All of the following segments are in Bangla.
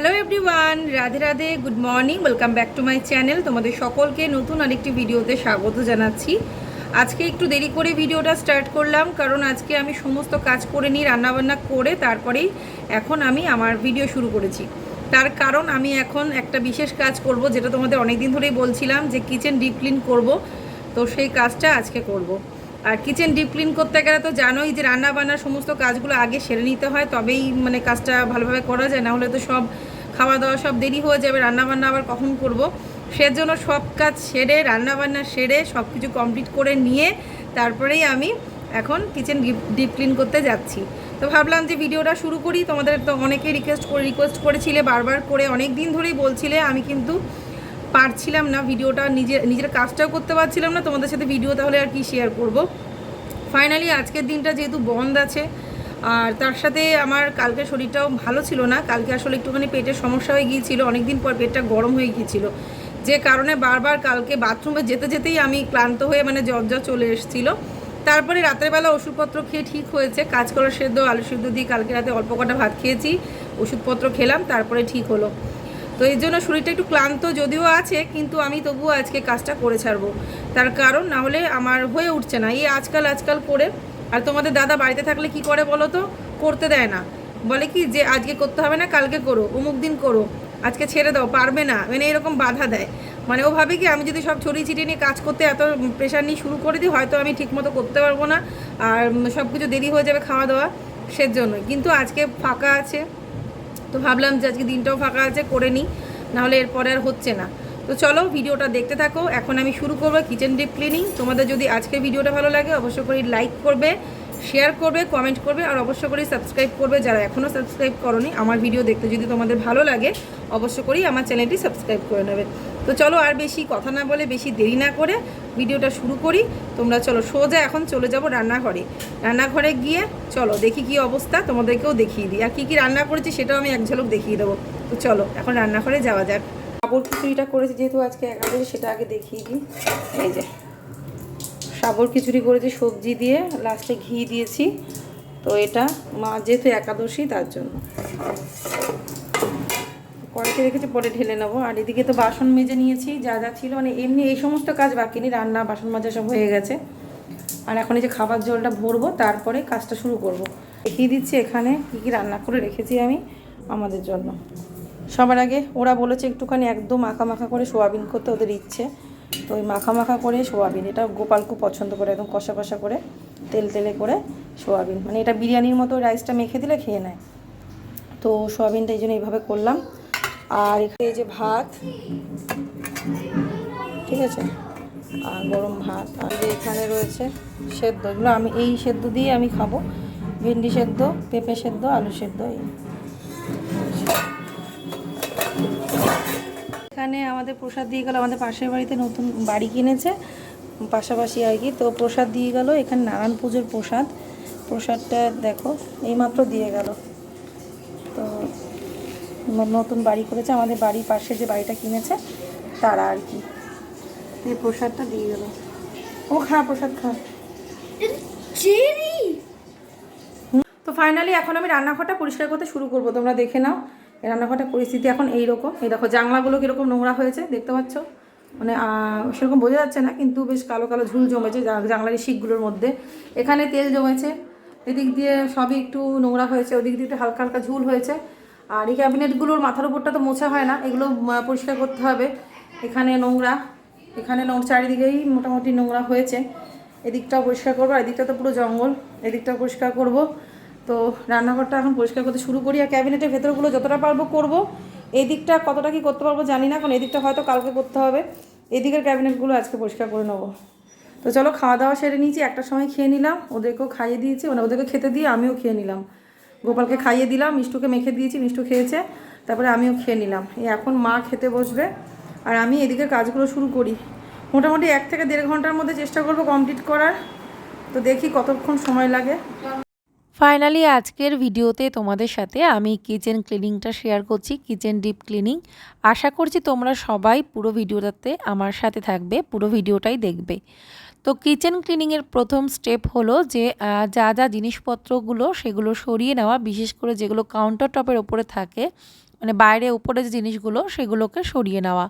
Hello everyone Radhe Radhe good morning welcome back to my channel তোমাদের সকলকে নতুন আরেকটি ভিডিওতে স্বাগত জানাচ্ছি। আজকে একটু দেরি করে ভিডিওটা স্টার্ট করলাম, কারণ আজকে আমি সমস্ত কাজ করে নিই রান্নাবান্না করে তারপরেই এখন আমি আমার ভিডিও শুরু করেছি। তার কারণ আমি এখন একটা বিশেষ কাজ করব, যেটা তোমাদের অনেক দিন ধরেই বলছিলাম যে কিচেন ডিপ ক্লিন করব। তো সেই কাজটা আজকে করব। আর কিচেন ডিপ ক্লিন করতে গেলে তো জানোই যে রান্না বান্নার সমস্ত কাজগুলো আগে সেরে নিতে হয়, তবেই মানে কাজটা ভালোভাবে করা যায়, না হলে তো সব খাওয়া দাওয়া সব দেরি হয়ে যাবে রান্না বান্না আবার কখন করব? সেজন্য সব কাজ সেরে রান্না বান্না সেরে সব কিছু কমপ্লিট করে নিয়ে তারপরেই আমি এখন কিচেন ডিপ ক্লিন করতে যাচ্ছি। তো ভাবলাম যে ভিডিওটা শুরু করি, তোমাদের তো অনেকেই রিকোয়েস্ট করে রিকোয়েস্ট করেছিলে, বারবার করে অনেক দিন ধরেই বলছিলে, আমি কিন্তু পারছিলাম না ভিডিওটা নিজের নিজের কাজটাও করতে পারছিলাম না, তোমাদের সাথে ভিডিও তাহলে আর কি শেয়ার করব? ফাইনালি আজকের দিনটা যেহেতু বন্ধ আছে আর তার সাথে আমার কালকে শরীরটাও ভালো ছিল না। কালকে আসলে একটুখানি পেটের সমস্যা হয়ে গিয়েছিল, অনেকদিন পর পেটটা গরম হয়ে গিয়েছিল। যে কারণে বারবার কালকে বাথরুমে যেতে যেতেই আমি ক্লান্ত হয়ে মানে জ্বর চলে এসেছিল। তারপরে রাতের বেলা ওষুধপত্র খেয়ে ঠিক হয়েছে কাজ করার সেদ্ধ, আলু সেদ্ধ দিয়ে কালকে রাতে অল্প কটা ভাত খেয়েছি, ওষুধপত্র খেলাম, তারপরে ঠিক হলো। তো এই জন্য শরীরটা একটু ক্লান্ত যদিও আছে, কিন্তু আমি তবুও আজকে কাজটা করে ছাড়বো। তার কারণ না হলে আমার হয়ে উঠছে না। এই আজকাল আজকাল করে আর তোমাদের দাদা বাড়িতে থাকলে কি করে বলো তো? করতে দেয় না। বলে কি যে আজকে করতে হবে না, কালকে করো, অমুক দিন করো। আজকে ছেড়ে দাও, পারবে না। মানে এরকম বাধা দেয়। মানে ও ভাবে কি, আমি যদি সব ছড়িয়ে ছিটিয়ে নিয়ে কাজ করতে এত প্রেশার নিয়ে শুরু করে দিই, হয়তো আমি ঠিকমতো করতে পারব না। আর সব কিছু দেরি হয়ে যাবে খাওয়া দাওয়া সেজন্যই কিন্তু আজকে ফাঁকা আছে। তো ভাবলাম যে আজকে দিনটাও ফাঁকা আছে, করে নিই। নাহলে এরপরে আর হচ্ছে না। তো চলো ভিডিওটা দেখতে থাকো। এখন আমি শুরু করব কিচেন ডিপ ক্লিনিং তোমাদের যদি আজকের ভিডিওটা ভালো লাগে অবশ্য করে লাইক করবে শেয়ার করবে কমেন্ট করবে, আর অবশ্য করে সাবস্ক্রাইব করবে যারা এখনও সাবস্ক্রাইব করনি, আমার ভিডিও দেখতে যদি তোমাদের ভালো লাগে অবশ্য করেই আমার চ্যানেলটি সাবস্ক্রাইব করে নেবে। তো চলো আর বেশি কথা না বলে, বেশি দেরি না করে ভিডিওটা শুরু করি। তোমরা চলো সোজা এখন চলে যাব রান্নাঘরে। রান্নাঘরে গিয়ে চলো দেখি কি অবস্থা, তোমাদেরকেও দেখিয়ে দিই। আর কী কী রান্না করেছি সেটাও আমি এক ঝলক দেখিয়ে দেবো। তো চলো এখন রান্নাঘরে যাওয়া যাক। সাবর খিচুড়িটা করেছি, যেহেতু আজকে একাদশী, সেটা আগে দেখিয়ে দিই। এই যে সাবর খিচুড়ি করেছি সবজি দিয়ে লাস্টে ঘি দিয়েছি। তো এটা মা যেহেতু একাদশী, তার জন্য। কড়াইতে রেখেছি, পরে ঢেলে নেব। আর এদিকে তো বাসন মেজে নিয়েছি, যা যা ছিল মানে এমনি এই সমস্ত কাজ বাকি নেই, রান্না, বাসন মাজা সব হয়ে গেছে। আর এখন এই যে খাবার জলটা ভরবো, তারপরে কাজটা শুরু করব। দেখিয়ে দিচ্ছি এখানে কী কী রান্না করে রেখেছি আমি, আমাদের জন্য। সবার আগে ওরা বলেছে একটুখানি একদম মাখা মাখা করে সোয়াবিন করতে ওদের ইচ্ছে। তো ওই মাখা মাখা করে সোয়াবিন, এটা গোপাল খুব পছন্দ করে, একদম কষা কষা করে, তেল তেলে করে সোয়াবিন। মানে এটা বিরিয়ানির মতো রাইসটা মেখে দিলে খেয়ে নেয়। তো সোয়াবিনটা এই জন্য এইভাবে করলাম। আর এখানে এই যে ভাত, ঠিক আছে? আর গরম ভাত, আর যে এখানে রয়েছে সেদ্ধ। এগুলো আমি, এই সেদ্ধ দিয়ে আমি খাব। ভেন্ডি সেদ্ধ, পেঁপে সেদ্ধ, আলু সেদ্ধ, এই। এখানে আমাদের প্রসাদ দিয়ে গেল আমাদের পাশের বাড়িতে নতুন বাড়ি কিনেছে পাশাপাশি আর কি। তো প্রসাদ দিয়ে গেল এখানে নারায়ণ পুজোর প্রসাদ। প্রসাদটা দেখো এইমাত্র দিয়ে গেল। তো নতুন বাড়ি করেছে আমাদের বাড়ির পাশে যে বাড়িটা কিনেছে তারা আর কি। এই প্রসাদটা দিয়ে গেল। ও খা প্রসাদ খা। তো ফাইনালি এখন আমি রান্নাঘরটা পরিষ্কার করতে শুরু করব তোমরা দেখে নাও। রান্নাঘরটার পরিস্থিতি এখন এই রকম এই দেখো, জানলাগুলো কীরকম নোংরা হয়েছে, দেখতে পাচ্ছ? মানে সেরকম বোঝা যাচ্ছে না, কিন্তু বেশ কালো কালো ঝুল জমেছে জানলার শিকগুলোর মধ্যে। এখানে তেল জমেছে, এদিক দিয়ে সবই একটু নোংরা হয়েছে, ওদিক দিয়ে একটু হালকা হালকা ঝুল হয়েছে। আর এই ক্যাবিনেটগুলোর মাথার উপরটা তো মোছা হয় না, এগুলো পরিষ্কার করতে হবে। এখানে নোংরা এখানে নোংরা, চারিদিকেই মোটামুটি নোংরা হয়েছে। এদিকটাও পরিষ্কার করব, আর এদিকটা তো পুরো জঙ্গল, এদিকটাও পরিষ্কার করব। তো রান্নাঘরটা এখন পরিষ্কার করতে শুরু করি আর ক্যাবিনেটের ভেতরগুলো যতটা পারব করব। এই দিকটা কতটা কি করতে পারব জানি না, কারণ এদিকটা হয়তো কালকে করতে হবে। এদিকের ক্যাবিনেটগুলো আজকে পরিষ্কার করে নেব। তো চলো খাওয়া দাওয়া সেরে নিয়েছি, একটা সময় খেয়ে নিলাম, ওদেরকেও খাইয়ে দিয়েছি মানে ওদেরকে খেতে দিয়ে আমিও খেয়ে নিলাম। গোপালকে খাইয়ে দিলাম, মিষ্টুকে মেখে দিয়েছি, মিষ্টু খেয়েছে, তারপরে আমিও খেয়ে নিলাম। এখন মা খেতে বসবে, আর আমি এদিকে কাজগুলো শুরু করি। মোটামুটি এক থেকে দেড় ঘণ্টার মধ্যে চেষ্টা করব কমপ্লিট করার। তো দেখি কতক্ষণ সময় লাগে। ফাইনালি আজকের ভিডিওতে তোমাদের সাথে আমি কিচেন ক্লিনিংটা শেয়ার করছি কিচেন ডিপ ক্লিনিং আশা করছি তোমরা সবাই পুরো ভিডিওটাতে আমার সাথে থাকবে, পুরো ভিডিওটাই দেখবে। তো কিচেন ক্লিনিংয়ের প্রথম স্টেপ হলো যে যা যা জিনিসপত্রগুলো সেগুলো সরিয়ে নেওয়া, বিশেষ করে যেগুলো কাউন্টার টপের ওপরে থাকে মানে বাইরে উপরে যে জিনিসগুলো সেগুলোকে সরিয়ে নেওয়া।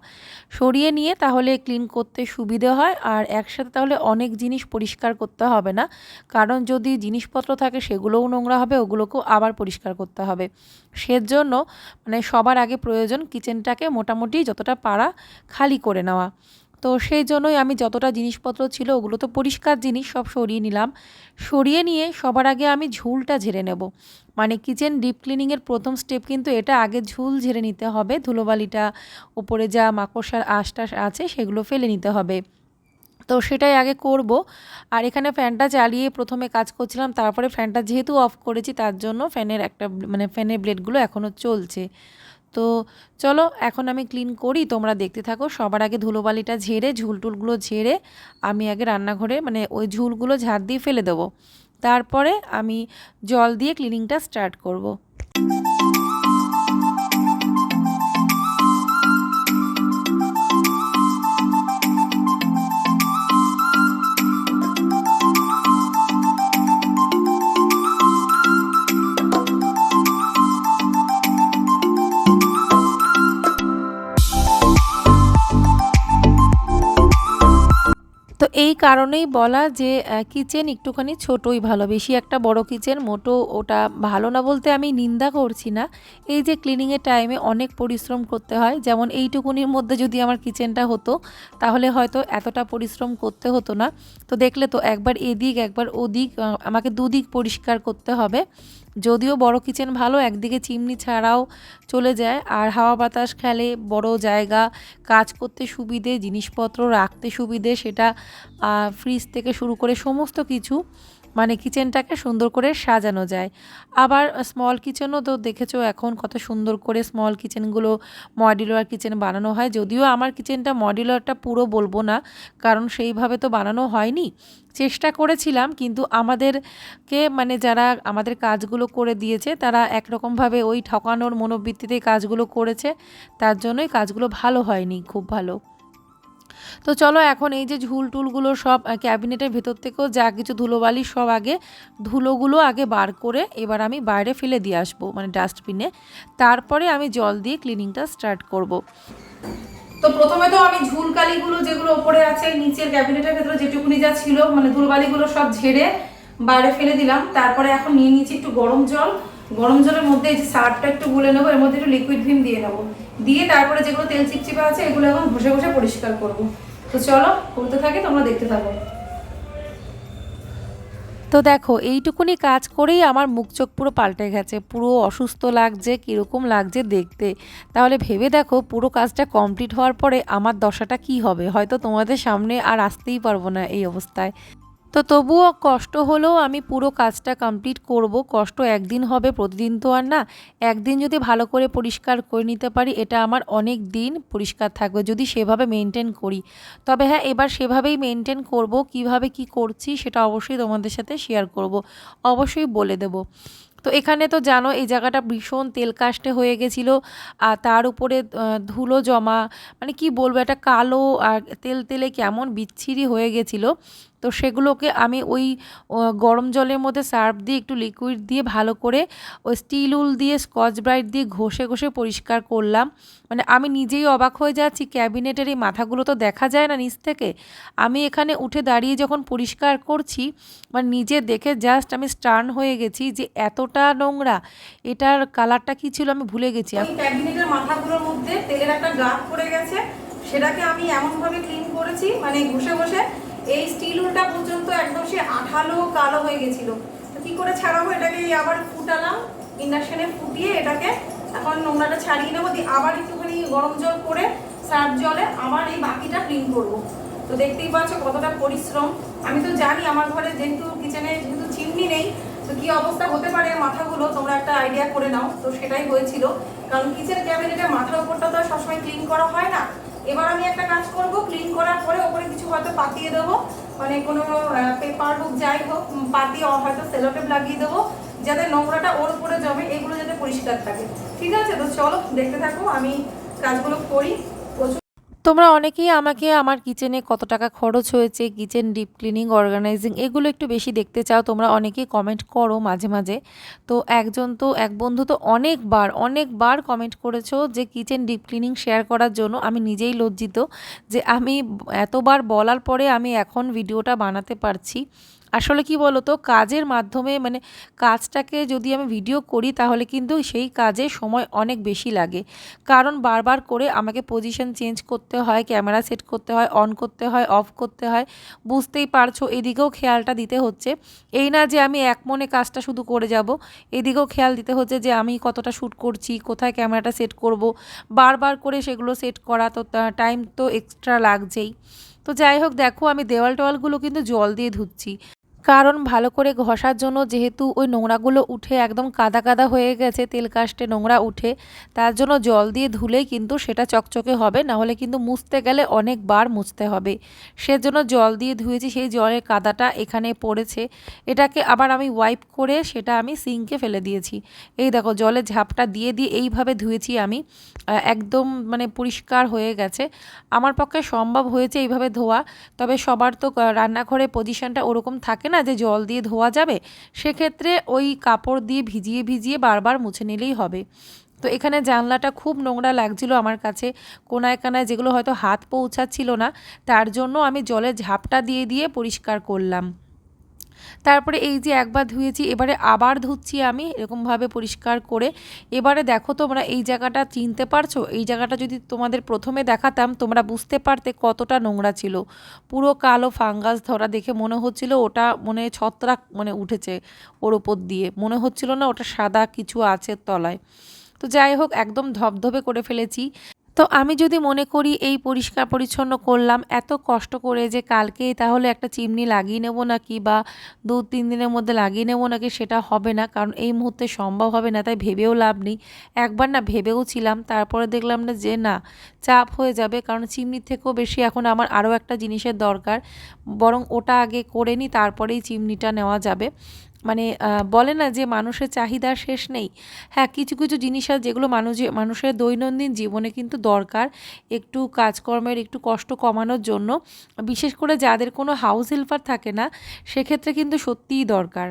সরিয়ে নিয়ে তাহলে ক্লিন করতে সুবিধে হয় আর একসাথে তাহলে অনেক জিনিস পরিষ্কার করতে হবে না। কারণ যদি জিনিসপত্র থাকে সেগুলোও নোংরা হবে, ওগুলোকেও আবার পরিষ্কার করতে হবে। সেজন্য মানে সবার আগে প্রয়োজন কিচেনটাকে মোটামুটি যতটা পারা খালি করে নেওয়া। তো সেই জন্যই আমি যতটা জিনিসপত্র ছিল ওগুলো তো পরিষ্কার জিনিস সব সরিয়ে নিলাম। সরিয়ে নিয়ে সবার আগে আমি ঝুলটা ঝেড়ে নেব। মানে কিচেন ডিপ ক্লিনিংয়ের প্রথম স্টেপ কিন্তু এটা আগে ঝুল ঝেড়ে নিতে হবে। ধুলোবালিটা ওপরে যা মাকড়সার আশটাশ আছে সেগুলো ফেলে নিতে হবে। তো সেটাই আগে করব। আর এখানে ফ্যানটা চালিয়ে প্রথমে কাজ করছিলাম, তারপরে ফ্যানটা যেহেতু অফ করেছি তার জন্য ফ্যানের একটা মানে ফ্যানের ব্লেডগুলো এখনও চলছে। তো চলো এখন আমি ক্লিন করি, তোমরা দেখতে থাকো সবার আগে ধুলোবালিটা ঝেড়ে, ঝুলটুলগুলো ঝেড়ে আমি আগে রান্নাঘরে মানে ওই ঝুলগুলো ঝাড় দিয়ে ফেলে দেবো তারপরে আমি জল দিয়ে ক্লিনিংটা স্টার্ট করব। তো এই কারণেই বলা যে কিচেন একটুখানি ছোটোই ভালো। বেশি একটা বড় কিচেন মোটো ওটা ভালো না বলতে আমি নিন্দা করছি না। এই যে ক্লিনিংয়ের টাইমে অনেক পরিশ্রম করতে হয়। যেমন এইটুকুনির মধ্যে যদি আমার কিচেনটা হতো, তাহলে হয়তো এতটা পরিশ্রম করতে হতো না। তো দেখলে তো একবার এদিক, একবার ওদিক আমাকে দুদিক পরিষ্কার করতে হবে। যদিও বড় কিচেন ভালো, একদিকে চিমনি ছাড়াও চলে যায়। আর হাওয়া বাতাস খেলে বড় জায়গা, কাজ করতে সুবিধে, জিনিসপত্র রাখতে সুবিধে, সেটা ফ্রিজ থেকে শুরু করে সমস্ত কিছু মানে কিচেনটাকে সুন্দর করে সাজানো যায়। আবার স্মল কিচেনও তো দেখেছ এখন কত সুন্দর করে স্মল কিচেনগুলো মডিউলার কিচেন বানানো হয়। যদিও আমার কিচেনটা মডিউলারটা পুরো বলব না, কারণ সেইভাবে তো বানানো হয়নি। চেষ্টা করেছিলাম, কিন্তু আমাদেরকে মানে যারা আমাদের কাজগুলো করে দিয়েছে, তারা একরকমভাবে ওই ঠকানোর মনোবৃত্তিতে কাজগুলো করেছে। তার জন্যই কাজগুলো ভালো হয়নি, খুব ভালো। তো চলো এখন এই যে ঝুল টুলগুলো সব ক্যাবিনেটের ভেতর থেকেও যা কিছু ধুলোবালি সব আগে, ধুলোগুলো আগে বার করে এবার আমি বাইরে ফেলে দিয়ে আসব মানে ডাস্টবিনে। তারপরে আমি জল দিয়ে ক্লিনিংটা স্টার্ট করব। তো প্রথমে তো আমি ঝুলকালিগুলো যেগুলো ওপরে আছে, নিচের ক্যাবিনেটের ভেতরে যেটুকুনি যা ছিল মানে ধুলবালিগুলো সব ঝেড়ে বাইরে ফেলে দিলাম। তারপরে এখন নিয়ে নিয়েছি একটু গরম জল। গরম জলের মধ্যে এই সার্ফটা একটু গুলে নেব, এর মধ্যে একটু লিকুইড ভিম দিয়ে নেব। দিয়ে তারপরে যেগুলো তেল চিপচিপা আছে, এগুলো এখন ঘষে ঘষে পরিষ্কার করব। তো চলো করতে থাকি, তোমরা দেখতে থাকো। তো দেখো, এইটুকুনি কাজ করেই আমার মুখ চোখ পুরো পাল্টে গেছে। পুরো অসুস্থ লাগছে, কীরকম লাগছে দেখতে। তাহলে ভেবে দেখো, পুরো কাজটা কমপ্লিট হওয়ার পরে আমার দশাটা কি হবে? হয়তো তোমাদের সামনে আর আসতেই পারব না এই অবস্থায়। তো তবুও কষ্ট হলেও আমি পুরো কাজটা কমপ্লিট করব। কষ্ট একদিন হবে, প্রতিদিন তো আর না। একদিন যদি ভালো করে পরিষ্কার করে নিতে পারি, এটা আমার অনেক দিন পরিষ্কার থাকবে, যদি সেভাবে মেনটেন করি। তবে হ্যাঁ এবার সেভাবেই মেনটেন করব, কীভাবে কি করছি সেটা অবশ্যই তোমাদের সাথে শেয়ার করব, অবশ্যই বলে দেব। তো এখানে তো জানো, এই জায়গাটা ভীষণ তেল কাস্টে হয়ে গেছিল, আর তার উপরে ধুলো জমা মানে কি বলব, একটা কালো আর তেল, তেলে কেমন বিচ্ছিরি হয়ে গেছিল। তো সেগুলোকে আমি ওই গরম জলের মধ্যে সার্ফ দিয়ে একটু লিকুইড দিয়ে ভালো করে ওই স্টিল উল দিয়ে স্কচ ব্রাইট দিয়ে ঘষে ঘষে পরিষ্কার করলাম। মানে আমি নিজেই অবাক হয়ে যাচ্ছি ক্যাবিনেটের এই মাথাগুলো তো দেখা যায় না নিচ থেকে। আমি এখানে উঠে দাঁড়িয়ে যখন পরিষ্কার করছি মানে নিজে দেখে জাস্ট আমি স্টার্ন হয়ে গেছি যে এতটা নোংরা, এটার কালারটা কি ছিল আমি ভুলে গেছি। ক্যাবিনেটের মাথাগুলোর মধ্যে তেলের একটা গাঁট পড়ে গেছে, সেটাকে আমি এমনভাবে ক্লিন করেছি মানে ঘষে ঘষে এই স্টিল উলটা পর্যন্ত একদম সে আঠালো কালো হয়ে গেছিল। তো কি করে ছাড়াবো? এটাকে আবার ফুটালাম, ইন্ডাকশানে ফুটিয়ে এটাকে এখন নোংরাটা ছাড়িয়ে নেব। দিয়ে আবার একটুখানি গরম জল করে সার্ফ জলে আবার এই বাকিটা ক্লিন করব। তো দেখতেই পাচ্ছ কতটা পরিশ্রম। আমি তো জানি আমার ঘরে যেহেতু কিচেনে যেহেতু চিমনি নেই, তো কী অবস্থা হতে পারে মাথাগুলো তোমরা একটা আইডিয়া করে নাও। তো সেটাই হয়েছিল। কারণ কিচেন ক্যাবিনেটের মাথার উপরটা তো সবসময় ক্লিন করা হয় না। এবার আমি একটা কাজ করব ক্লিন করার পরে ওপরে কিছু হয়তো পাতিয়ে দেবো। মানে কোনো পেপার হোক যাই হোক পাতিয়ে হয়তো সেলোটেপ লাগিয়ে দেবো, যাতে নোংরাটা ওর উপরে জমে, এগুলো যাতে পরিষ্কার থাকে। ঠিক আছে? তো চলো, দেখতে থাকো, আমি কাজগুলো করি। তোমরা অনেকেই আমাকে, আমার কিচেনে কত টাকা খরচ হয়েছে কিচেন ডিপ ক্লিনিং অর্গানাইজিং এগুলো একটু বেশি দেখতে চাও, তোমরা অনেকেই কমেন্ট করো মাঝে মাঝে। তো একজন তো, এক বন্ধু তো অনেকবার অনেকবার কমেন্ট করেছ যে কিচেন ডিপ ক্লিনিং শেয়ার করার জন্য। আমি নিজেই লজ্জিত যে আমি এতবার বলার পরে আমি এখন ভিডিওটা বানাতে পারছি। আসলে কি বলো তো কাজের মাধ্যমে মানে কাজটাকে যদি আমি ভিডিও করি তাহলে কিন্তু সেই কাজে সময় অনেক বেশি লাগে। কারণ বারবার করে আমাকে পজিশন চেঞ্জ করতে হয় ক্যামেরা সেট করতে হয় অন করতে হয় অফ করতে হয়, বুঝতেই পারছ এদিকেও খেয়ালটা দিতে হচ্ছে। এই না যে আমি এক মনে কাজটা শুধু করে যাব, এদিকেও খেয়াল দিতে হচ্ছে যে আমি কতটা শ্যুট করছি, কোথায় ক্যামেরাটা সেট করব। বারবার করে সেগুলো সেট করা তো টাইম তো এক্সট্রা লাগছেই। তো যাই হোক, দেখো আমি দেওয়াল টোয়ালগুলো কিন্তু জল দিয়ে ধুচ্ছি। কারণ ভালো করে ঘষার জন্য যেহেতু ওই নোংরাগুলো উঠে একদম কাদা কাদা হয়ে গেছে, তেল কাস্টে নোংরা উঠে, তার জন্য জল দিয়ে ধুলেই কিন্তু সেটা চকচকে হবে, না হলে কিন্তু মুছতে গেলে অনেকবার মুছতে হবে। সেজন্য জল দিয়ে ধুয়েছি, সেই জলের কাদাটা এখানে পড়েছে। এটাকে আবার আমি ওয়াইপ করে সেটা আমি সিঙ্কে ফেলে দিয়েছি। এই দেখো জলে ঝাপটা দিয়ে দিয়ে এইভাবে ধুয়েছি আমি। একদম মানে পরিষ্কার হয়ে গেছে। আমার পক্ষে সম্ভব হয়েছে এইভাবে ধোয়া, তবে সবার তো রান্নাঘরে পজিশনটা ওরকম থাকে না যে জল দিয়ে ধোয়া যাবে, সেক্ষেত্রে ওই কাপড় দিয়ে ভিজিয়ে ভিজিয়ে বারবার মুছে নিলেই হবে। তো এখানে জানলাটা খুব নোংরা লাগছিল আমার কাছে। কোনায় কানায় যেগুলো হয়তো হাত পৌঁছাচ্ছিল না, তার জন্য আমি জলের ঝাপটা দিয়ে দিয়ে পরিষ্কার করলাম। তারপরে এই যে একবার ধুয়েছি, এবারে আবার ধুচ্ছি আমি এরকমভাবে পরিষ্কার করে। এবারে দেখো তোমরা এই জায়গাটা চিনতে পারছ? এই জায়গাটা যদি তোমাদের প্রথমে দেখাতাম, তোমরা বুঝতে পারতে কতটা নোংরা ছিল। পুরো কালো ফাঙ্গাস ধরা দেখে মনে হচ্ছিল ওটা মনে ছত্রাক মানে উঠেছে ওর ওপর দিয়ে। মনে হচ্ছিল না ওটা সাদা কিছু আছে তলায়। তো যাই হোক, একদম ধবধবে করে ফেলেছি। তো আমি যদি মনে করি এই পরিষ্কার পরিচ্ছন্ন করলাম, এত কষ্ট করে যে কালকে তাহলে একটা চিমনি লাগিয়ে নেব নাকি বা দু তিন দিনের মধ্যে লাগিয়ে নেব নাকি সেটা হবে না, কারণ এই মুহূর্তে সম্ভব হবে না, তাই ভেবেও লাভ নেই। একবার না ভেবেও ছিলাম, তারপরে দেখলাম না যে না, চাপ হয়ে যাবে, কারণ চিমনির থেকেও বেশি এখন আমার আরও একটা জিনিসের দরকার, বরং ওটা আগে করে নিই, তারপরেই চিমনিটা নেওয়া যাবে। মানে বলে না যে মানুষের চাহিদার শেষ নেই। হ্যাঁ কিছু কিছু জিনিস আছে যেগুলো মানুষ, মানুষের দৈনন্দিন জীবনে কিন্তু দরকার একটু কাজকর্মের, একটু কষ্ট কমানোর জন্য। বিশেষ করে যাদের কোনো হাউস হেল্পার থাকে না, সেক্ষেত্রে কিন্তু সত্যিই দরকার।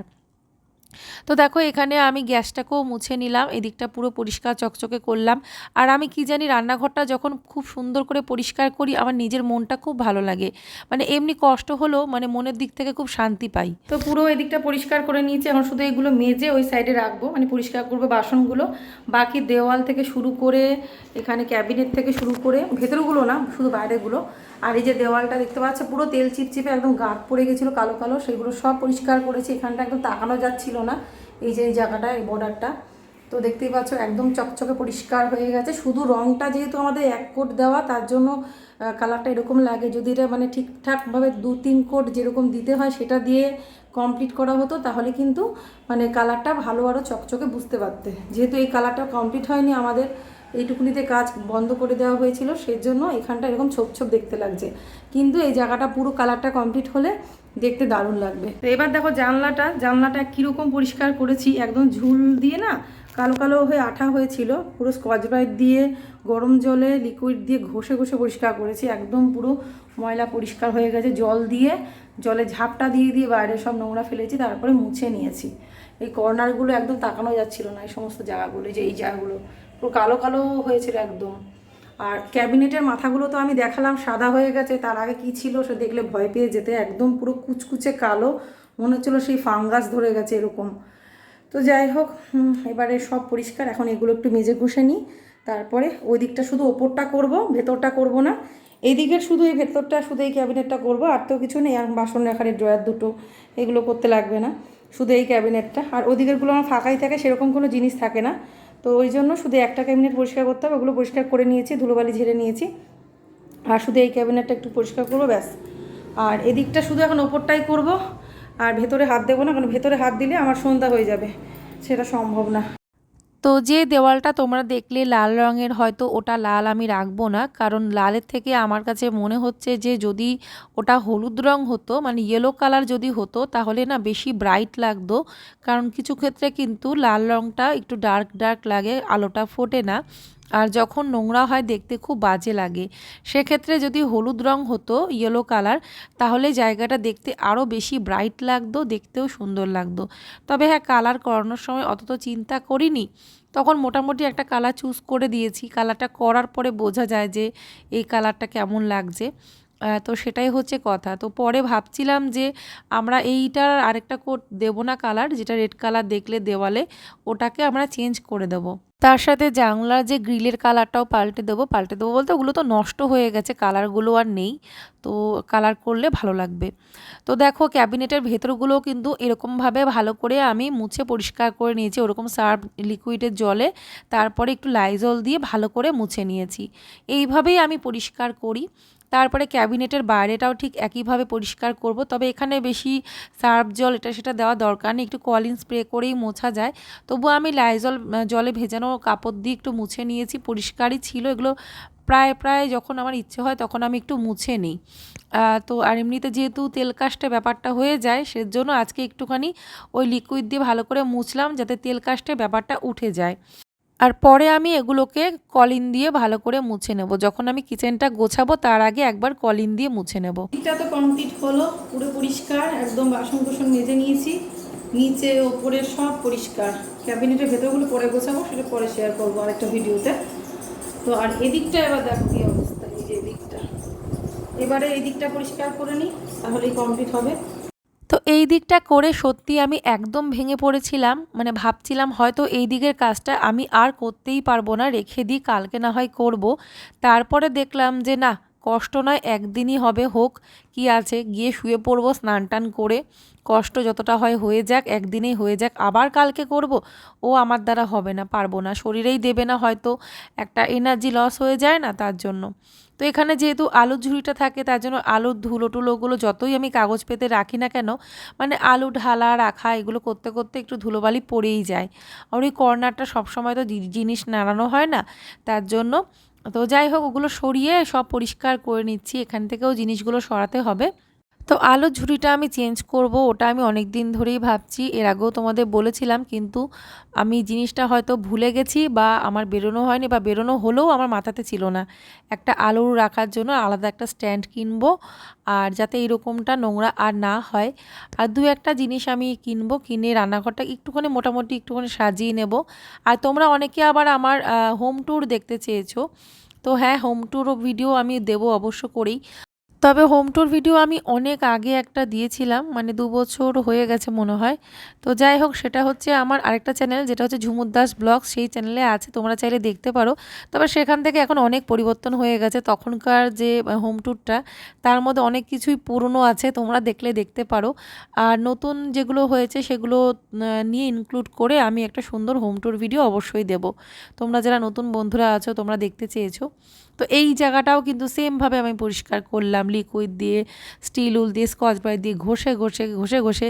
তো দেখো, এখানে আমি গ্যাসটাকেও মুছে নিলাম, এদিকটা পুরো পরিষ্কার চকচকে করলাম। আর আমি কি জানি, রান্নাঘরটা যখন খুব সুন্দর করে পরিষ্কার করি, আমার নিজের মনটা খুব ভালো লাগে। মানে এমনি কষ্ট হলেও মানে মনের দিক থেকে খুব শান্তি পাই। তো পুরো এদিকটা পরিষ্কার করে নিয়েছি, এখন শুধু এগুলো মেজে ওই সাইডে রাখব মানে পরিষ্কার করব বাসনগুলো। বাকি দেওয়াল থেকে শুরু করে, এখানে ক্যাবিনেট থেকে শুরু করে, ভেতরগুলো না, শুধু বাইরেগুলো। আর এই যে দেওয়ালটা দেখতে পাচ্ছে, পুরো তেল চিপচিপে একদম গাঢ় পড়ে গেছিল, কালো কালো, সেগুলো সব পরিষ্কার করেছি, এখানটা একদম তাকানো যাচ্ছিল না, এই যে এই জায়গাটা, এই বর্ডারটা তো দেখতেই পাচ্ছ, একদম চকচকে পরিষ্কার হয়ে গেছে। শুধু রংটা যেহেতু আমাদের এক কোট দেওয়া, তার জন্য কালারটা এরকম লাগে। যদি এটা মানে ঠিকঠাকভাবে দু তিন কোট যেরকম দিতে হয়, সেটা দিয়ে কমপ্লিট করা হতো, তাহলে কিন্তু মানে কালারটা ভালো আরও চকচকে বুঝতে পারতে। যেহেতু এই কালারটা কমপ্লিট হয়নি আমাদের এইটুকুনিতে কাজ বন্ধ করে দেওয়া হয়েছিল সেই জন্য এখানটা এরকম ছোপ ছোপ দেখতে লাগছে। কিন্তু এই জায়গাটা পুরো কালারটা কমপ্লিট হলে দেখতে দারুণ লাগবে। তো এবার দেখো জানলাটা জানলাটা কীরকম পরিষ্কার করেছি, একদম ঝুল দিয়ে না, কালো কালো হয়ে আঠা হয়েছিল, পুরো স্কচ ব্রাইট দিয়ে, গরম জলে লিকুইড দিয়ে ঘষে ঘষে পরিষ্কার করেছি, একদম পুরো ময়লা পরিষ্কার হয়ে গেছে, জল দিয়ে, জলে ঝাপটা দিয়ে দিয়ে বাইরে সব নোংরা ফেলেছি, তারপরে মুছে নিয়েছি। এই কর্নারগুলো একদম তাকানো যাচ্ছিল না, এই সমস্ত জায়গাগুলো, যে এই জায়গাগুলো। পুরো কালো কালো হয়েছিল একদম। আর ক্যাবিনেটের মাথাগুলো তো আমি দেখালাম, সাদা হয়ে গেছে, তার আগে কি ছিল সে দেখলে ভয় পেয়ে যেতে, একদম পুরো কুচকুচে কালো, মনে হচ্ছিল সেই ফাঙ্গাস ধরে গেছে এরকম। তো যাই হোক এবারে সব পরিষ্কার, এখন এগুলো একটু মেজে ঘষে নিই, তারপরে ওই দিকটা শুধু ওপরটা করব, ভেতরটা করব না এই দিকের শুধু এই ভেতরটা, শুধু এই ক্যাবিনেটটা করব, আর তো কিছু নেই, আর বাসন রাখার ড্রয়ার দুটো, এগুলো করতে লাগবে না, শুধু এই ক্যাবিনেটটা, আর ওদিকেরগুলো আমার ফাঁকাই থাকে, সেরকম কোনো জিনিস থাকে না। তো ওই জন্য শুধু একটা ক্যাবিনেট পরিষ্কার করতে হবে, ওগুলো পরিষ্কার করে নিয়েছি, ধুলোবালি ঝেড়ে নিয়েছি। আর শুধু এই ক্যাবিনেটটা একটু পরিষ্কার করব, ব্যাস। আর এদিকটা শুধু এখন ওপরটাই করব, আর ভেতরে হাত দেবো না, কারণ ভেতরে হাত দিলে আমার সন্ধ্যা হয়ে যাবে, সেটা সম্ভব না। তো যে দেওয়ালটা তোমরা দেখলে লাল রঙের, হয়তো ওটা লাল আমি রাখব না। কারণ লালের থেকে আমার কাছে মনে হচ্ছে যে যদি ওটা হলুদ রং হতো মানে ইয়েলো কালার যদি হতো, তাহলে না বেশি ব্রাইট লাগতো। কারণ কিছু ক্ষেত্রে কিন্তু লাল রংটা একটু ডার্ক ডার্ক লাগে, আলোটা ফোটে না। আর যখন নোংরা হয় দেখতে খুব বাজে লাগে। সেক্ষেত্রে যদি হলুদ রং হতো ইয়েলো কালার তাহলে জায়গাটা দেখতে আরও বেশি ব্রাইট লাগতো, দেখতেও সুন্দর লাগতো। তবে হ্যাঁ কালার করানোর সময় অত তো চিন্তা করিনি। তখন মোটামুটি একটা কালার চুজ করে দিয়েছি। কালারটা করার পরে বোঝা যায় যে এই কালারটা কেমন লাগছে। তো সেটাই হচ্ছে কথা। তো পরে ভাবছিলাম যে আমরা এইটার আরেকটা কোট দেবো না কালার, যেটা রেড কালার দেখলে দেওয়ালে, ওটাকে আমরা চেঞ্জ করে দেবো। তার সাথে জানলার যে গ্রিলের কালারটাও পাল্টে দেবো। পাল্টে দেবো বলতে ওগুলো তো নষ্ট হয়ে গেছে, কালারগুলো আর নেই। তো কালার করলে ভালো লাগবে। তো দেখো, ক্যাবিনেটের ভেতরগুলো কিন্তু এরকমভাবে ভালো করে আমি মুছে পরিষ্কার করে নিয়েছি। ওরকম সার্ফ লিকুইডের জলে। তারপরে একটু লাইজল দিয়ে ভালো করে মুছে নিয়েছি। এইভাবেই আমি পরিষ্কার করি। তারপরে ক্যাবিনেটের বাইরেটাও ঠিক একইভাবে পরিষ্কার করব। তবে এখানে বেশি সার্ফ জল এটা সেটা দেওয়া দরকার নেই, একটু কলিন স্প্রে করেই মোছা যায়। তবুও আমি লাইজল জলে ভেজানো কাপড় দিয়ে একটু মুছে নিয়েছি, পরিষ্কারই ছিল। এগুলো প্রায় প্রায় যখন আমার ইচ্ছে হয় তখন আমি একটু মুছে নিই। তো আর এমনিতে যেহেতু তেল কাস্টে ব্যাপারটা হয়ে যায়, সেজন্য আজকে একটুখানি ওই লিকুইড দিয়ে ভালো করে মুছলাম যাতে তেল কাস্টে ব্যাপারটা উঠে যায়। আর পরে আমি এগুলোকে কলিন দিয়ে ভালো করে মুছে নেব। যখন আমি কিচেনটা গোছাবো, তার আগে একবার কলিন দিয়ে মুছে নেব। দিকটা তো কমপ্লিট হলো, পুরো পরিষ্কার, একদম বাসন কোসন মেজে নিয়েছি। নিচে, ওপরে সব পরিষ্কার। ক্যাবিনেটের ভেতরগুলো পরে গোছাবো, সেটা পরে শেয়ার করব আরেকটা ভিডিওতে। তো আর এদিকটা এবার দেখো কি অবস্থা, এই যে এদিকটা। এবারে এদিকটা পরিষ্কার করে নিই, তাহলেই কমপ্লিট হবে। এই দিকটা করে সত্যি আমি একদম ভেঙে পড়েছিলাম। মানে ভাবছিলাম হয়তো এই দিকের কাজটা আমি আর করতেই পারব না, রেখে দিই, কালকে না হয় করব। তারপরে দেখলাম যে না, কষ্ট নয়, একদিনই হবে, হোক, কি আছে। গিয়ে শুয়ে পড়ব, স্নান টান করে, কষ্ট যতটা হয় হয়ে যাক, একদিনেই হয়ে যাক। আবার কালকে করব? ও আমার দ্বারা হবে না, পারব না। শরীরেই দেবে না হয়তো, একটা এনার্জি লস হয়ে যায় না তার জন্য। তো এখানে যেহেতু আলুর ঝুড়িটা থাকে, তার জন্য আলুর ধুলো টুলোগুলো যতই আমি কাগজ পেতে রাখি না কেন মানে আলু ঢালা, রাখা, এগুলো করতে করতে একটু ধুলোবালি পড়েই যায়। আর ওই কর্নারটা সবসময় তো জিনিস নাড়ানো হয় না, তার জন্য তো যাই হোক, ওগুলো সরিয়ে সব পরিষ্কার করে নিচ্ছি। এখান থেকেও জিনিসগুলো সরাতে হবে। তো আলুর ঝুড়িটা আমি চেঞ্জ করব, ওটা আমি অনেক দিন ধরেই ভাবছি। এর আগেও তোমাদের বলেছিলাম, কিন্তু আমি জিনিসটা হয়তো ভুলে গেছি বা আমার বেরোনো হয়নি বা বেরোনো হলেও আমার মাথাতে ছিল না। একটা আলু রাখার জন্য আলাদা একটা স্ট্যান্ড কিনবো আর যাতে এরকমটা নোংরা আর না হয়। আর দু একটা জিনিস আমি কিনবো, কিনে রান্নাঘরটা একটুখানি মোটামুটি একটুখানি সাজিয়ে নেব। আর তোমরা অনেকে আবার আমার হোম ট্যুর দেখতে চেয়েছো। তো হ্যাঁ হোম ট্যুরও ভিডিও আমি দেবো অবশ্য করেই। তবে হোম ট্যুর ভিডিও আমি অনেক আগে একটা দিয়েছিলাম মানে দু বছর হয়ে গেছে মনে হয়। তো যাই হোক, সেটা হচ্ছে আমার আরেকটা চ্যানেল যেটা হচ্ছে ঝুমুর দাস ব্লগ সেই চ্যানেলে আছে, তোমরা চাইলে দেখতে পারো। তবে সেখান থেকে এখন অনেক পরিবর্তন হয়ে গেছে, তখনকার যে হোম ট্যুরটা তার মধ্যে অনেক কিছুই পুরনো আছে, তোমরা দেখলে দেখতে পারো। আর নতুন যেগুলো হয়েছে, সেগুলো নিয়ে ইনক্লুড করে আমি একটা সুন্দর হোম ট্যুর ভিডিও অবশ্যই দেব। তোমরা যারা নতুন বন্ধুরা আছো, তোমরা দেখতে চেয়েছো। তো এই জায়গাটাও কিন্তু সেমভাবে আমি পরিষ্কার করলাম। লিকুইড দিয়ে স্টিল উল দিয়ে স্কচ ব্রাইট দিয়ে ঘষে ঘষে ঘষে ঘষে।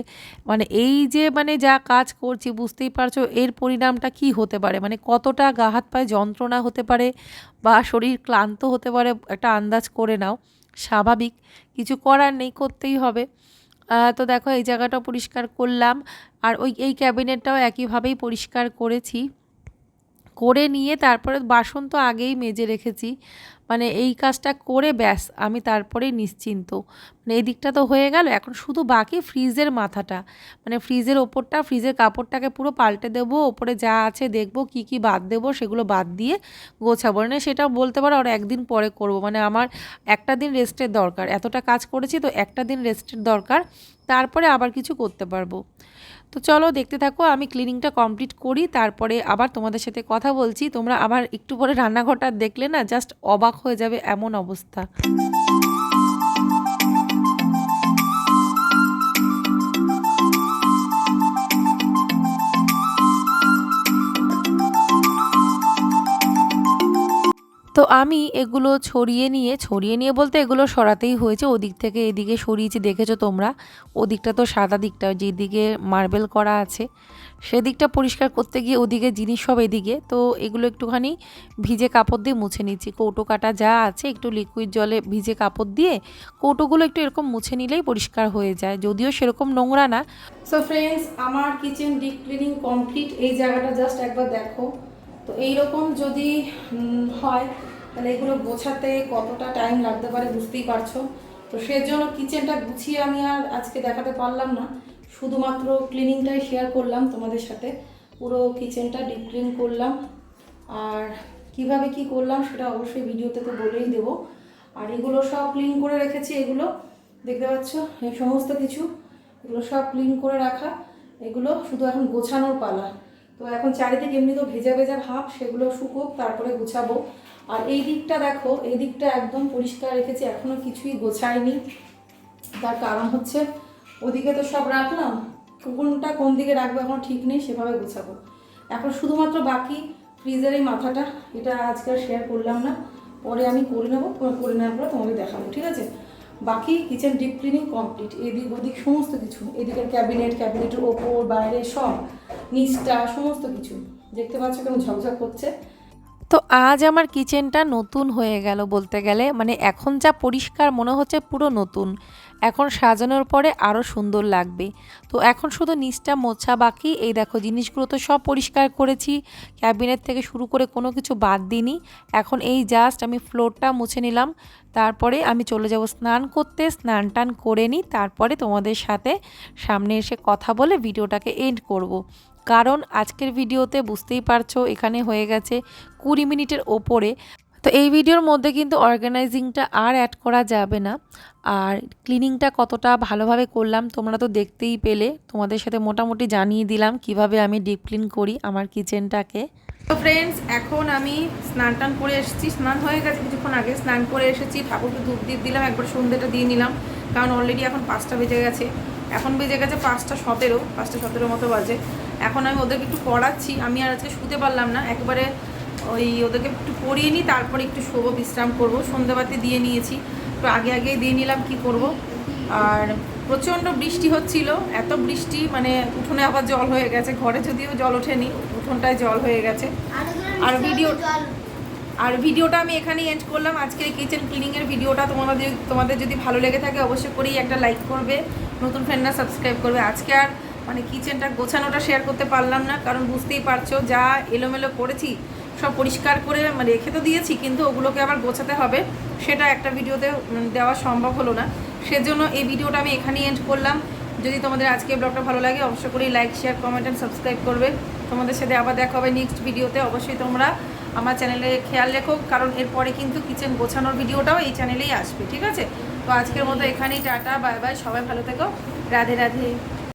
মানে এই যে মানে যা কাজ করছি, বুঝতেই পারছ এর পরিণামটা কি হতে পারে? মানে কতটা গা হাত পায়ে যন্ত্রণা হতে পারে বা শরীর ক্লান্ত হতে পারে একটা আন্দাজ করে নাও। স্বাভাবিক, কিছু করার নেই, করতেই হবে। তো দেখো এই জায়গাটাও পরিষ্কার করলাম। আর ওই, এই ক্যাবিনেটটাও একইভাবেই পরিষ্কার করেছি। করে নিয়ে তারপরে বাসন তো আগেই মেজে রেখেছি। মানে এই কাজটা করে ব্যাস, আমি তারপরেই নিশ্চিন্ত। মানে এই দিকটা তো হয়ে গেল, এখন শুধু বাকি ফ্রিজের মাথাটা। মানে ফ্রিজের ওপরটা, ফ্রিজের কাপড়টাকে পুরো পাল্টে দেবো, ওপরে যা আছে দেখব, কি কি বাদ দেবো, সেগুলো বাদ দিয়ে গোছাবো। মানে সেটা বলতে পারো আর একদিন পরে করব। মানে আমার একটা দিন রেস্টের দরকার। এতটা কাজ করেছি তো একটা দিন রেস্টের দরকার। তারপরে আবার কিছু করতে পারব। তো চলো দেখতে থাকো, আমি ক্লিনিংটা কমপ্লিট করি, তারপরে আবার তোমাদের সাথে কথা বলছি। তোমরা আবার একটু পরে রান্নাঘরটা দেখলে না জাস্ট অবাক হয়ে যাবে এমন অবস্থা। আমি এগুলো ছড়িয়ে নিয়ে ছড়িয়ে নিয়ে বলতে এগুলো সরাতেই হয়েছে। ওদিক থেকে এদিকে সরিয়েছি দেখেছ তোমরা, ওদিকটা তো সাদা দিকটা, যেদিকে মার্বেল করা আছে, সেদিকটা পরিষ্কার করতে গিয়ে ওদিকে জিনিস সব এদিকে। তো এগুলো একটুখানি ভিজে কাপড় দিয়ে মুছে নিচ্ছি। কৌটো কাটা যা আছে, একটু লিকুইড জলে ভিজে কাপড় দিয়ে কৌটোগুলো একটু এরকম মুছে নিলেই পরিষ্কার হয়ে যায়। যদিও সেরকম নোংরা না। সো ফ্রেন্ডস আমার কিচেন ডিপ ক্লিনিং কমপ্লিট এই জায়গাটা জাস্ট একবার দেখো। তো এইরকম যদি হয় তাহলে এগুলো গোছাতে কতটা টাইম লাগতে পারে বুঝতেই পারছ? তো সেজন্য কিচেনটা গুছিয়ে আমি আর আজকে দেখাতে পারলাম না। শুধুমাত্র ক্লিনিংটাই শেয়ার করলাম তোমাদের সাথে। পুরো কিচেনটা ডিপ ক্লিন করলাম। আর কীভাবে কি করলাম সেটা অবশ্যই ভিডিওতে তো বলেই দেবো। আর এগুলো সব ক্লিন করে রেখেছি এগুলো। দেখতে পাচ্ছ? এই সমস্ত কিছু। এগুলো সব ক্লিন করে রাখা। এগুলো শুধু এখন গোছানোর পালা। তো এখন চারিদিকে এমনি তো ভেজা ভেজা ভাব, সেগুলো শুকোক, তারপরে গুছাবো। আর এই দিকটা দেখো, এই দিকটা একদম পরিষ্কার রেখেছি, এখনও কিছুই গোছায়নি তার কারণ হচ্ছে, ওদিকে তো সব রাখলাম কোনটা কোন দিকে রাখব এখন ঠিক নেই, সেভাবে গোছাবো। এখন শুধুমাত্র বাকি ফ্রিজের এই মাথাটা, এটা আজকে শেয়ার করলাম না, পরে আমি করে নেব করে নেওয়ার পরে তোমাকে দেখাবো, ঠিক আছে? বাকি কিচেন ডিপ ক্লিনিং কমপ্লিট এদিক ওদিক সমস্ত কিছু, এদিকের ক্যাবিনেট ক্যাবিনেটের ওপর, বাইরে সব, নিচটা, সমস্ত কিছু। দেখতে পাচ্ছ কেমন ঝকঝক করছে? তো আজ আমার কিচেনটা নতুন হয়ে গেল বলতে গেলে। মানে এখন যা পরিষ্কার মনে হচ্ছে পুরো নতুন। এখন সাজানোর পরে আরও সুন্দর লাগবে। তো এখন শুধু নিচটা মোছা বাকি। এই দেখো জিনিসগুলো তো সব পরিষ্কার করেছি। ক্যাবিনেট থেকে শুরু করে কোনো কিছু বাদ দিইনি। এখন এই জাস্ট আমি ফ্লোরটা মুছে নিলাম। তারপরে আমি চলে যাব স্নান করতে। স্নান টান করে নিই। তারপরে তোমাদের সাথে সামনে এসে কথা বলে ভিডিওটাকে এন্ড করব। কারণ আজকের ভিডিওতে বুঝতেই পারছ, এখানে হয়ে গেছে কুড়ি মিনিটের ওপরে। তো এই ভিডিওর মধ্যে কিন্তু অর্গানাইজিংটা আর অ্যাড করা যাবে না। আর ক্লিনিংটা কতটা ভালোভাবে করলাম, তোমরা তো দেখতেই পেলে। তোমাদের সাথে মোটামুটি জানিয়ে দিলাম কীভাবে আমি ডিপ ক্লিন করি আমার কিচেনটাকে তো ফ্রেন্ডস এখন আমি স্নান টান করে এসেছি। স্নান হয়ে গেছে কিছুক্ষণ আগে। স্নান করে এসেছি, ঠাকুরকে ধূপ দিয়ে দিলাম। একবার সন্ধ্যেটা দিয়ে নিলাম। কারণ অলরেডি এখন পাঁচটা বেজে গেছে। এখন বেজে গেছে পাঁচটা সতেরো পাঁচটা সতেরো মতো বাজে। এখন আমি ওদেরকে একটু পড়াচ্ছি আমি আর আজকে শুতে পারলাম না। একবারে ওই ওদেরকে একটু পড়িয়ে নিই তারপরে একটু শোবো বিশ্রাম করব। সন্ধ্যাবাতি দিয়ে নিয়েছি একটু আগে আগে দিয়ে নিলাম কি করব? আর প্রচণ্ড বৃষ্টি হচ্ছিল এত বৃষ্টি মানে উঠোনে আবার জল হয়ে গেছে ঘরে যদিও জল ওঠেনি উঠোনটায় জল হয়ে গেছে। আর ভিডিও আর ভিডিওটা আমি এখানেই এন্ড করলাম। আজকে কিচেন ক্লিনিংয়ের ভিডিওটা তোমাদের তোমাদের যদি ভালো লেগে থাকে অবশ্যই করেই একটা লাইক করবে। নতুন ফ্রেন্ডরা সাবস্ক্রাইব করবে। আজকে আর মানে কিচেনটা গোছানোটা শেয়ার করতে পারলাম না, কারণ বুঝতেই পারছ যা এলোমেলো করেছি, সব পরিষ্কার করে মানে রেখে তো দিয়েছি, কিন্তু ওগুলোকে আবার গোছাতে হবে। সেটা একটা ভিডিওতে দেওয়া সম্ভব হলো না। সেজন্য এই ভিডিওটা আমি এখানেই এন্ড করলাম। যদি তোমাদের আজকে ব্লগটা ভালো লাগে, অবশ্যই করেই like share comment and subscribe করবে। তোমাদের সাথে আবার দেখা হবে নেক্সট ভিডিওতে অবশ্যই তোমরা আমার চ্যানেলে খেয়াল রেখো, কারণ এরপরে কিন্তু কিচেন গোছানোর ভিডিওটাও এই চ্যানেলেই আসবে, ঠিক আছে? তো আজকের মতো এখানেই টাটা বাই বাই সবাই ভালো থেকো। রাধে রাধে।